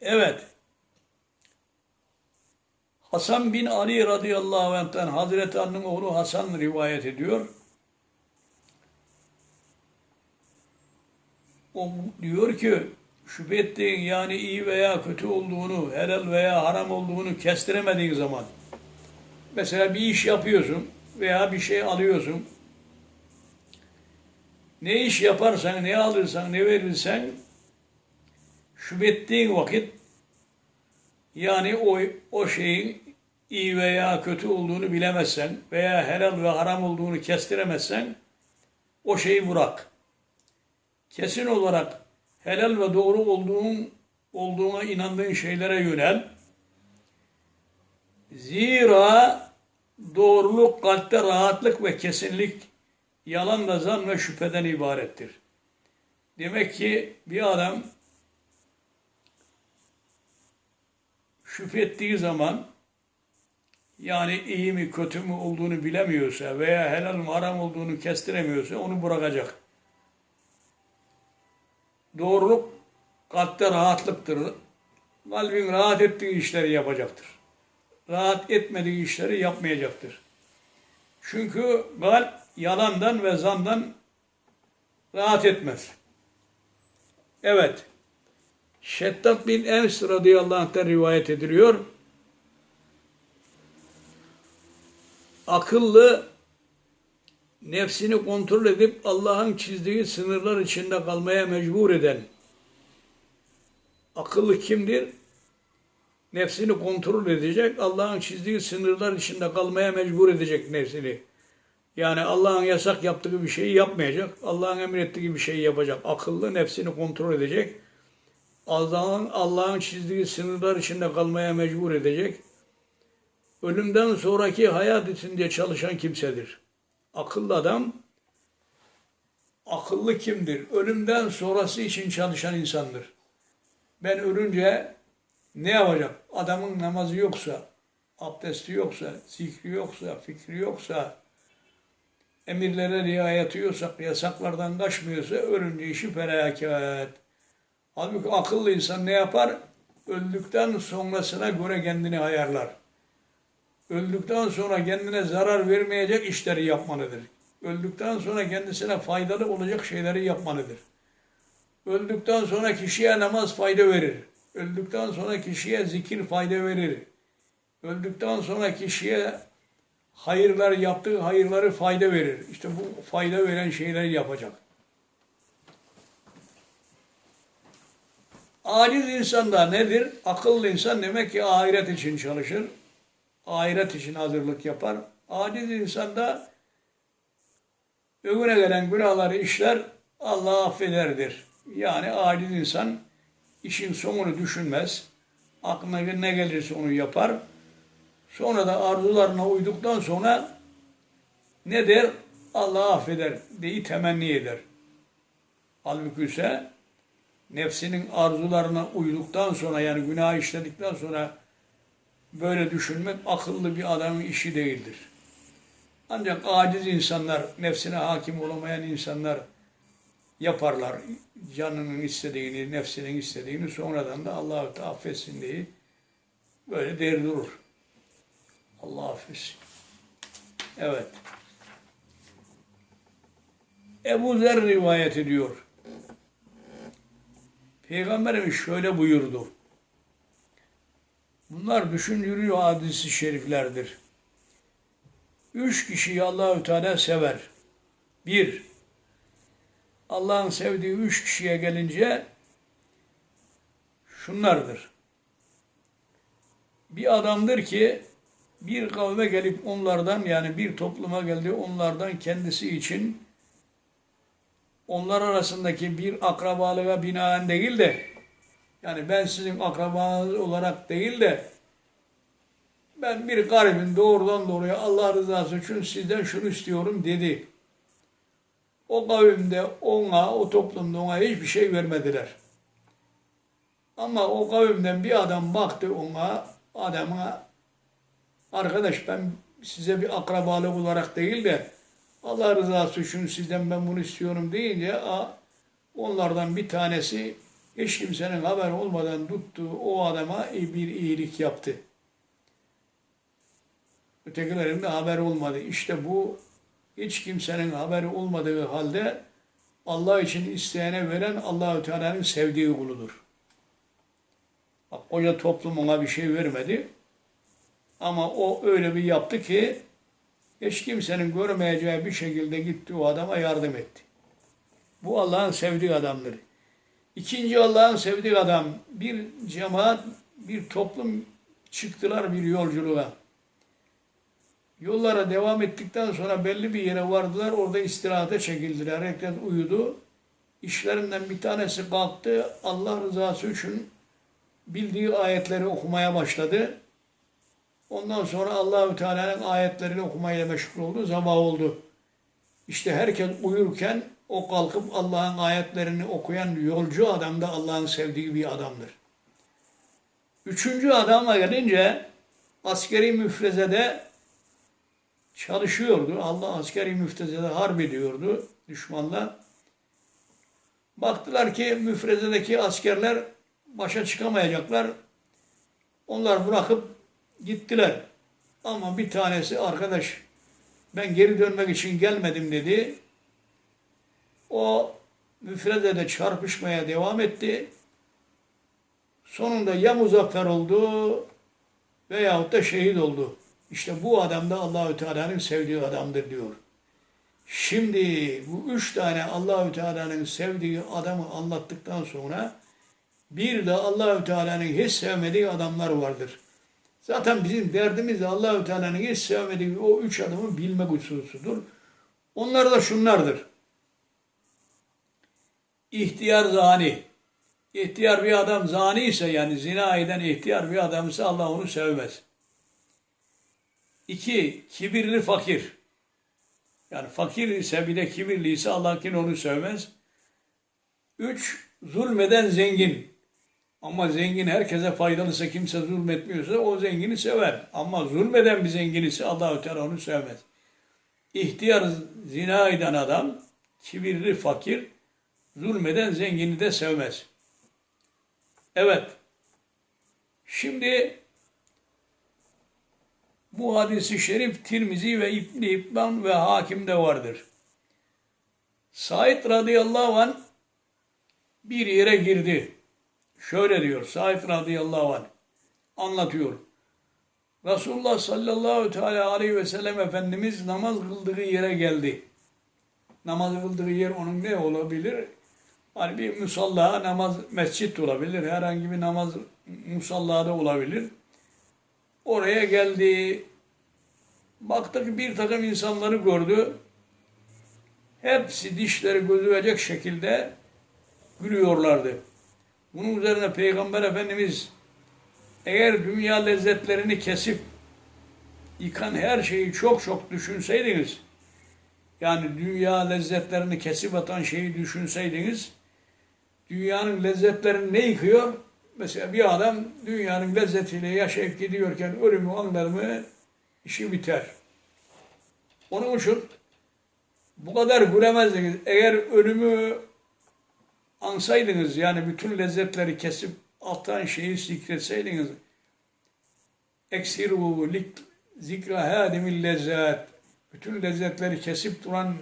Evet. Hasan bin Ali radıyallahu anh'tan Hazreti Ali'nin oğlu Hasan rivayet ediyor. O diyor ki şüphe ettiğin yani iyi veya kötü olduğunu, helal veya haram olduğunu kestiremediğin zaman mesela bir iş yapıyorsun veya bir şey alıyorsun. Ne iş yaparsan, ne alırsan, ne verirsen şüphe ettiğin vakit yani o, o şeyin iyi veya kötü olduğunu bilemezsen veya helal ve haram olduğunu kestiremezsen o şeyi bırak. Kesin olarak helal ve doğru olduğun olduğuna inandığın şeylere yönel. Zira doğruluk kalpte rahatlık ve kesinlik yalan da zan ve şüpheden ibarettir. Demek ki bir adam şüphe ettiği zaman yani iyi mi kötü mü olduğunu bilemiyorsa veya helal mi haram olduğunu kestiremiyorsa onu bırakacak. Doğruluk kalpte rahatlıktır. Kalbin rahat ettiği işleri yapacaktır. Rahat etmediği işleri yapmayacaktır. Çünkü kalp yalandan ve zandan rahat etmez. Evet. Şeddat bin Evs radıyallahu anh'tan rivayet ediliyor. Akıllı nefsini kontrol edip Allah'ın çizdiği sınırlar içinde kalmaya mecbur eden akıllı kimdir? Nefsini kontrol edecek, Allah'ın çizdiği sınırlar içinde kalmaya mecbur edecek nefsini. Yani Allah'ın yasak yaptığı bir şeyi yapmayacak, Allah'ın emrettiği bir şeyi yapacak. Akıllı nefsini kontrol edecek, Allah'ın Allah'ın çizdiği sınırlar içinde kalmaya mecbur edecek. Ölümden sonraki hayat içinde çalışan kimsedir. Akıllı adam, akıllı kimdir? Ölümden sonrası için çalışan insandır. Ben ölünce ne yapacak? Adamın namazı yoksa, abdesti yoksa, zikri yoksa, fikri yoksa, emirlere riayeti yoksa, yasaklardan kaçmıyorsa ölünce işi felaket. Halbuki akıllı insan ne yapar? Öldükten sonrasına göre kendini ayarlar. Öldükten sonra kendine zarar vermeyecek işleri yapmalıdır. Öldükten sonra kendisine faydalı olacak şeyleri yapmalıdır. Öldükten sonra kişiye namaz fayda verir. Öldükten sonra kişiye zikir fayda verir. Öldükten sonra kişiye hayırlar yaptığı hayırları fayda verir. İşte bu fayda veren şeyleri yapacak. Aciz insan da nedir? Akıllı insan demek ki ahiret için çalışır. Ahiret için hazırlık yapar. Aciz insan da önüne gelen günahları işler, Allah affederdir. Yani aciz insan işin sonunu düşünmez. Aklına ne gelirse onu yapar. Sonra da arzularına uyduktan sonra ne der? Allah affeder diye temenni eder. Halbuki ise nefsinin arzularına uyduktan sonra yani günah işledikten sonra böyle düşünmek akıllı bir adamın işi değildir. Ancak aciz insanlar, nefsine hakim olamayan insanlar yaparlar. Canının istediğini, nefsinin istediğini sonradan da Allah affetsin diye böyle der durur. Allah affetsin. Evet. Ebu Zer rivayet ediyor. Peygamberimiz şöyle buyurdu. Bunlar düşündürüyor hadisi şeriflerdir. Üç kişiyi Allahü Teala sever. Bir, Allah'ın sevdiği üç kişiye gelince şunlardır. Bir adamdır ki bir kavme gelip onlardan yani bir topluma geldi onlardan kendisi için onlar arasındaki bir akrabalığa binaen değil de yani ben sizin akrabanız olarak değil de ben bir garibin doğrudan doğruya Allah rızası için sizden şunu istiyorum dedi. O kavimde ona, o toplumda ona hiçbir şey vermediler. Ama o kavimden bir adam baktı ona, adama, arkadaş ben size bir akrabalık olarak değil de Allah rızası için sizden ben bunu istiyorum deyince onlardan bir tanesi hiç kimsenin haber olmadan tuttu o adama bir iyilik yaptı. Ötekilerin de haberi olmadı. İşte bu hiç kimsenin haberi olmadığı halde Allah için isteyene veren Allahü Teala'nın sevdiği kuludur. Bak koca toplum ona bir şey vermedi. Ama o öyle bir yaptı ki hiç kimsenin görmeyeceği bir şekilde gitti o adama yardım etti. Bu Allah'ın sevdiği adamdır. İkinci Allah'ın sevdiği adam bir cemaat, bir toplum çıktılar bir yolculuğa. Yollara devam ettikten sonra belli bir yere vardılar. Orada istirahate çekildiler. Herkes uyudu. İşlerinden bir tanesi kalktı. Allah rızası için bildiği ayetleri okumaya başladı. Ondan sonra Allahü Teala'nın ayetlerini okumaya meşgul oldu. Sabah oldu. İşte herkes uyurken o kalkıp Allah'ın ayetlerini okuyan yolcu adam da Allah'ın sevdiği bir adamdır. Üçüncü adama gelince askeri müfrezede çalışıyordu. Allah askeri müftezede harp ediyordu düşmanla. Baktılar ki müfrezedeki askerler başa çıkamayacaklar. Onlar bırakıp gittiler. Ama bir tanesi arkadaş ben geri dönmek için gelmedim dedi. O müfredede çarpışmaya devam etti. Sonunda ya muzaffer oldu veyahut da şehit oldu. İşte bu adam da Allahü Teala'nın sevdiği adamdır diyor. Şimdi bu üç tane Allahü Teala'nın sevdiği adamı anlattıktan sonra bir de Allahü Teala'nın hiç sevmediği adamlar vardır. Zaten bizim derdimiz de Allahü Teala'nın hiç sevmediği o üç adamı bilmek hususudur. Onlar da şunlardır. İhtiyar zani. İhtiyar bir adam zani ise yani zina eden ihtiyar bir adamsa Allah onu sevmez. İki, kibirli fakir. Yani fakir ise bir de kibirli ise Allah yine onu sevmez. Üç, zulmeden zengin. Ama zengin herkese faydalısa kimse zulmetmiyorsa o zengini sever. Ama zulmeden bir zengin ise Allah Teala onu sevmez. İhtiyar zina eden adam, kibirli fakir, zulmeden zengini de sevmez. Evet. Şimdi bu hadisi şerif Tirmizi ve İbn İbban ve Hakim'de vardır. Said radıyallahu an bir yere girdi. Şöyle diyor Said radıyallahu anh anlatıyor. Resulullah sallallahu teala aleyhi ve sellem Efendimiz namaz kıldığı yere geldi. Namaz kıldığı yer onun ne olabilir? Hani bir musalla, namaz, mescit olabilir. Herhangi bir namaz musallada olabilir. Oraya geldi. Baktı ki bir takım insanları gördü. Hepsi dişleri gözülecek şekilde gülüyorlardı. Bunun üzerine Peygamber Efendimiz eğer dünya lezzetlerini kesip yıkan her şeyi çok çok düşünseydiniz, yani dünya lezzetlerini kesip atan şeyi düşünseydiniz, dünyanın lezzetlerini ne yıkıyor? Mesela bir adam dünyanın lezzetiyle yaşayıp gidiyorken ölümü anlar mı işi biter. Onun için bu kadar gülemezdiniz. Eğer ölümü ansaydınız yani bütün lezzetleri kesip atan şeyi zikretseydiniz eksiru lik zikra hadimil lezzet bütün lezzetleri kesip duran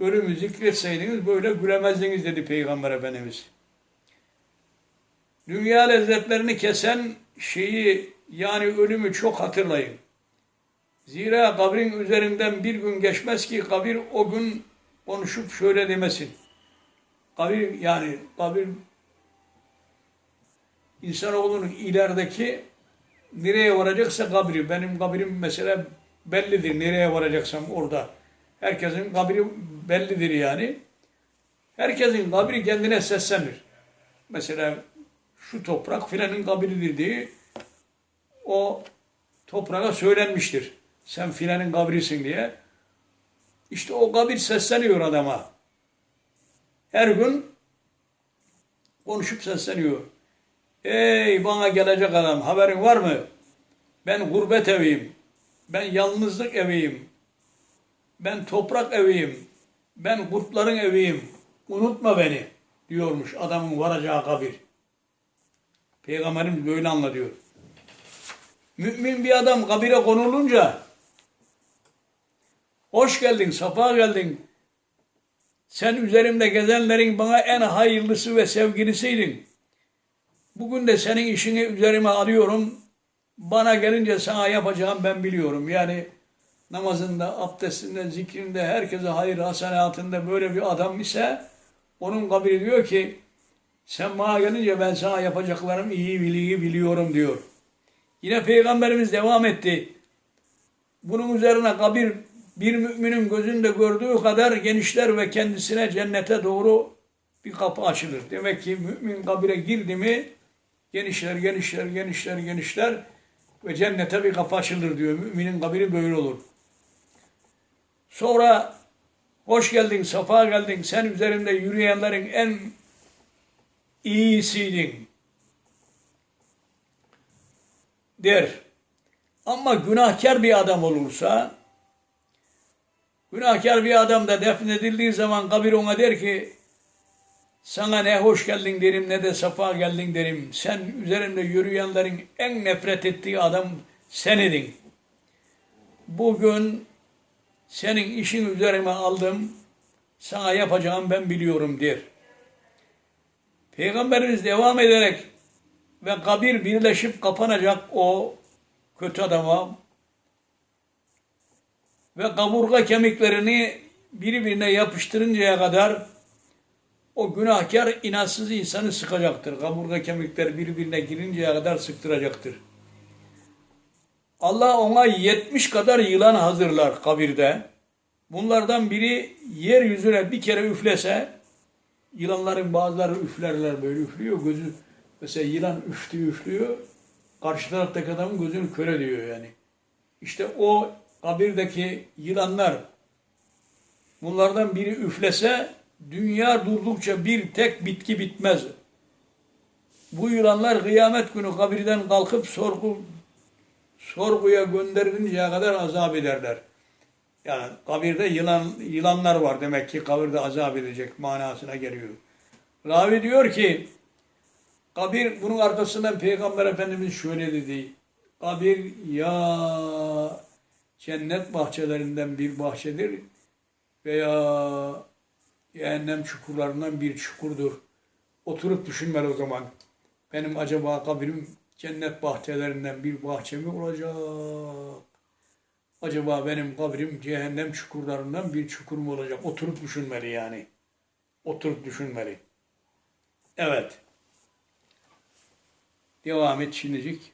ölümü zikretseydiniz böyle gülemezdiniz dedi Peygamber Efendimiz. Dünya lezzetlerini kesen şeyi yani ölümü çok hatırlayın. Zira kabrin üzerinden bir gün geçmez ki kabir o gün konuşup şöyle demesin. Kabir yani kabir insanoğlunun ilerideki nereye varacaksa kabri. Benim kabrim mesela bellidir. Nereye varacaksam orada. Herkesin kabri bellidir yani. Herkesin kabri kendine seslenir. Mesela şu toprak filanın kabridir diye o toprağa söylenmiştir. Sen filanın kabrisin diye. İşte o kabir sesleniyor adama. Her gün konuşup sesleniyor. Ey bana gelecek adam haberin var mı? Ben gurbet eviyim. Ben yalnızlık eviyim. Ben toprak eviyim. Ben kurtların eviyim. Unutma beni diyormuş adamın varacağı kabir. Peygamberimiz böyle anlatıyor. Mümin bir adam kabire konulunca hoş geldin, safa geldin. Sen üzerimde gezenlerin bana en hayırlısı ve sevgilisiydin. Bugün de senin işini üzerime alıyorum. Bana gelince sana yapacağım ben biliyorum. Yani namazında, abdestinde, zikrinde, herkese hayır hasenatında böyle bir adam ise onun kabiri diyor ki sen bana gelince ben sana yapacaklarım iyi biliyi biliyorum diyor. Yine Peygamberimiz devam etti. Bunun üzerine kabir bir müminin gözünde gördüğü kadar genişler ve kendisine cennete doğru bir kapı açılır. Demek ki mümin kabire girdi mi genişler, genişler, genişler, genişler ve cennete bir kapı açılır diyor. Müminin kabiri böyle olur. Sonra hoş geldin, safa geldin, sen üzerinde yürüyenlerin en iyisiydin der. Ama günahkar bir adam olursa, günahkar bir adam da defnedildiği zaman kabir ona der ki, sana ne hoş geldin derim ne de safa geldin derim. Sen üzerinde yürüyenlerin en nefret ettiği adam sen idin. Bugün senin işin üzerime aldım. Sana yapacağım ben biliyorum der. Peygamberimiz devam ederek ve kabir birleşip kapanacak o kötü adama ve kaburga kemiklerini birbirine yapıştırıncaya kadar o günahkar inansız insanı sıkacaktır. Kaburga kemikler birbirine girinceye kadar sıktıracaktır. Allah ona 70 kadar yılan hazırlar kabirde. Bunlardan biri yeryüzüne bir kere üflese, yılanların bazıları üflerler böyle üflüyor. Gözü, mesela yılan üftü üflüyor. Karşı taraftaki adamın gözünü kör ediyor yani. İşte o kabirdeki yılanlar bunlardan biri üflese dünya durdukça bir tek bitki bitmez. Bu yılanlar kıyamet günü kabirden kalkıp sorgu sorguya gönderilinceye kadar azap ederler. Yani kabirde yılan yılanlar var demek ki kabirde azap edecek manasına geliyor. Ravi diyor ki kabir bunun arkasından Peygamber Efendimiz şöyle dedi. Kabir ya cennet bahçelerinden bir bahçedir veya cehennem çukurlarından bir çukurdur. Oturup düşünmeli o zaman. Benim acaba kabrim cennet bahçelerinden bir bahçe mi olacak? Acaba benim kabrim cehennem çukurlarından bir çukur mu olacak? Oturup düşünmeli yani. Oturup düşünmeli. Evet. Devam et şimdicik.